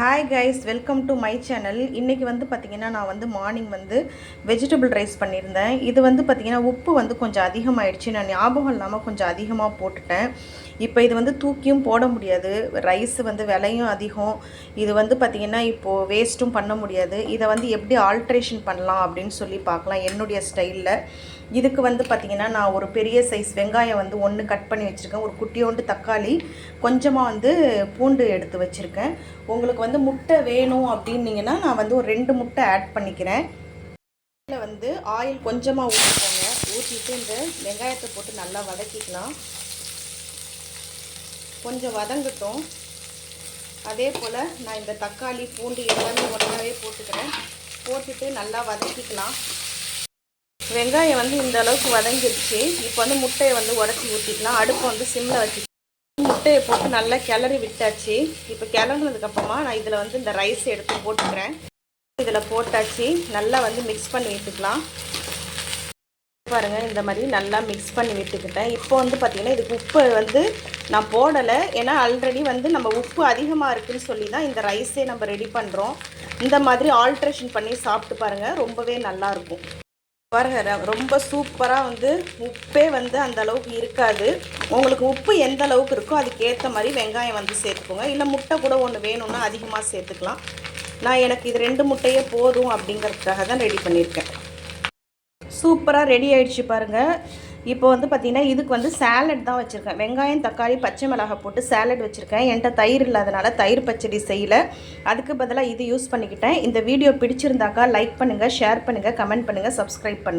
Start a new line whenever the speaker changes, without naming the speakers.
Hi guys welcome to my channel இன்றைக்கி வந்து பார்த்திங்கன்னா நான் வந்து மார்னிங் வந்து வெஜிடபிள் ரைஸ் பண்ணியிருந்தேன். இது வந்து பார்த்திங்கன்னா உப்பு வந்து கொஞ்சம் அதிகமாகிடுச்சு நான் ஞாபகம் இல்லாமல் கொஞ்சம் அதிகமாக போட்டுட்டேன். இப்போ இது வந்து தூக்கியும் போட முடியாது. ரைஸ் வந்து விலையும் அதிகம். இது வந்து பார்த்திங்கன்னா இப்போது வேஸ்ட்டும் பண்ண முடியாது. இதை வந்து எப்படி ஆல்ட்ரேஷன் பண்ணலாம் அப்படின்னு சொல்லி பார்க்கலாம் என்னுடைய ஸ்டைலில் இதுக்கு வந்து பார்த்திங்கன்னா நான் ஒரு பெரிய சைஸ் வெங்காயம் வந்து ஒன்று கட் பண்ணி வச்சுருக்கேன். ஒரு குட்டியோண்டு தக்காளி கொஞ்சமாக வந்து பூண்டு எடுத்து வச்சுருக்கேன். உங்களுக்கு வந்து முட்டை வேணும் அப்படின்னீங்கன்னா நான் வந்து ஒரு ரெண்டு முட்டை ஆட் பண்ணிக்கிறேன். இதில் வந்து ஆயில் கொஞ்சமாக ஊற்றிக்கோங்க ஊற்றிட்டு இந்த வெங்காயத்தை போட்டு நல்லா வதக்கிக்கலாம். கொஞ்சம் வதங்கட்டும். அதே போல் நான் இந்த தக்காளி பூண்டு எல்லாமே ஒன்றாவே போட்டுக்கிறேன். போட்டுட்டு நல்லா வதக்கிக்கலாம். வெங்காயம் வந்து இந்த அளவுக்கு வதங்கிருச்சு. இப்போ வந்து முட்டையை வந்து உடச்சி ஊற்றிக்கலாம் அடுப்பை வந்து சிம்மில் வச்சு முட்டையை போட்டு நல்லா கிளறி விட்டாச்சு. இப்போ கிளறினதுக்கப்புறமா நான் இதில் வந்து இந்த ரைஸ் எடுத்து போட்டுக்கிறேன். இதில் போட்டாச்சு. நல்லா வந்து மிக்ஸ் பண்ணி விட்டுக்கலாம். பாருங்கள் இந்த மாதிரி நல்லா மிக்ஸ் பண்ணி விட்டுக்கிட்டேன். இப்போ வந்து பார்த்திங்கன்னா இதுக்கு உப்பு வந்து நான் போடலை. ஏன்னா ஆல்ரெடி வந்து நம்ம உப்பு அதிகமாக இருக்குதுன்னு சொல்லி தான் இந்த ரைஸே நம்ம ரெடி பண்ணுறோம் இந்த மாதிரி ஆல்ட்ரேஷன் பண்ணி சாப்பிட்டு பாருங்கள் ரொம்பவே நல்லாயிருக்கும் பாருங்க ரொம்ப சூப்பராக வந்து உப்பே வந்து அந்த அளவுக்கு இருக்காது. உங்களுக்கு உப்பு எந்த அளவுக்கு இருக்கோ அதுக்கேற்ற மாதிரி வெங்காயம் வந்து சேர்த்துக்கோங்க. இல்லை முட்டை கூட ஒன்று வேணும்னா அதிகமாக சேர்த்துக்கலாம். நான் எனக்கு இது ரெண்டு முட்டையே போதும் அப்படிங்கிறதுக்காக தான் ரெடி பண்ணியிருக்கேன். சூப்பராக ரெடி ஆயிடுச்சு பாருங்கள் இப்போ வந்து பார்த்திங்கன்னா இதுக்கு வந்து சேலட் தான் வச்சுருக்கேன். வெங்காயம் தக்காளி பச்சை மிளகாய் போட்டு சேலட் வச்சுருக்கேன். என்கிட்ட தயிர் இல்லாதனால தயிர் பச்சடி செய்யலை. அதுக்கு பதிலாக இது யூஸ் பண்ணிக்கிட்டேன். இந்த வீடியோ பிடிச்சிருந்தாக்கா லைக் பண்ணுங்கள் ஷேர் பண்ணுங்கள் கமெண்ட் பண்ணுங்கள் சப்ஸ்கிரைப் பண்ணுங்கள்